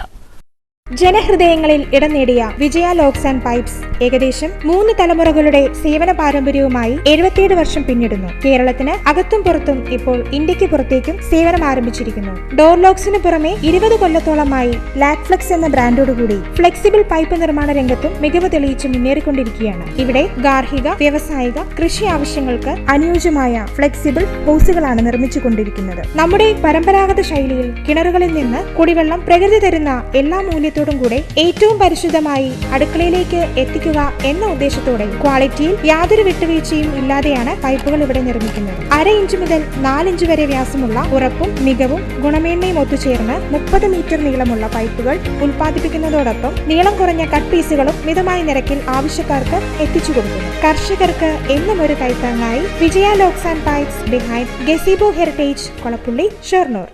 ജനഹൃദയങ്ങളിൽ ഇടം നേടിയ വിജയ ലോക്സ് ആൻഡ് പൈപ്സ് ഏകദേശം മൂന്ന് തലമുറകളുടെ സേവന പാരമ്പര്യവുമായി എഴുപത്തിയേഴ് വർഷം പിന്നിടുന്നു. കേരളത്തിന് അകത്തും പുറത്തും ഇപ്പോൾ ഇന്ത്യയ്ക്ക് പുറത്തേക്കും സേവനം ആരംഭിച്ചിരിക്കുന്നു. ഡോർ ലോക്സിന് പുറമെ ഇരുപത് കൊല്ലത്തോളമായി ലാക്ഫ്ലെക്സ് എന്ന ബ്രാൻഡോടുകൂടി ഫ്ലെക്സിബിൾ പൈപ്പ് നിർമ്മാണ രംഗത്തും മികവ് തെളിയിച്ച് മുന്നേറിക്കൊണ്ടിരിക്കുകയാണ്. ഇവിടെ ഗാർഹിക വ്യവസായിക കൃഷി ആവശ്യങ്ങൾക്ക് അനുയോജ്യമായ ഫ്ലെക്സിബിൾ ഹോസുകളാണ് നിർമ്മിച്ചുകൊണ്ടിരിക്കുന്നത്. നമ്മുടെ പരമ്പരാഗത ശൈലിയിൽ കിണറുകളിൽ നിന്ന് കുടിവെള്ളം പ്രകൃതി തരുന്ന എല്ലാ മൂല്യത്തോടും കൂടെ ഏറ്റവും പരിശുദ്ധമായി അടുക്കളയിലേക്ക് എത്തിക്കുക എന്ന ഉദ്ദേശത്തോടെ ക്വാളിറ്റിയിൽ യാതൊരു വിട്ടുവീഴ്ചയും ഇല്ലാതെയാണ് പൈപ്പുകൾ ഇവിടെ നിർമ്മിക്കുന്നത്. അര ഇഞ്ച് മുതൽ നാലിഞ്ച് വരെ വ്യാസമുള്ള ഉറപ്പും മികവും ഗുണമേന്മയും ഒത്തുചേർന്ന് മുപ്പത് മീറ്റർ നീളമുള്ള പൈപ്പുകൾ ഉൽപ്പാദിപ്പിക്കുന്നതോടൊപ്പം നീളം കുറഞ്ഞ കട്ട് പീസുകളും മിതമായ നിരക്കിൽ ആവശ്യക്കാർക്ക് എത്തിച്ചു കൊടുക്കുന്നു. കർഷകർക്ക് എന്നും ഒരു കൈത്താങ്ങായി Vijaya locks and pipes behind gazebo heritage Kollappully Shoranur.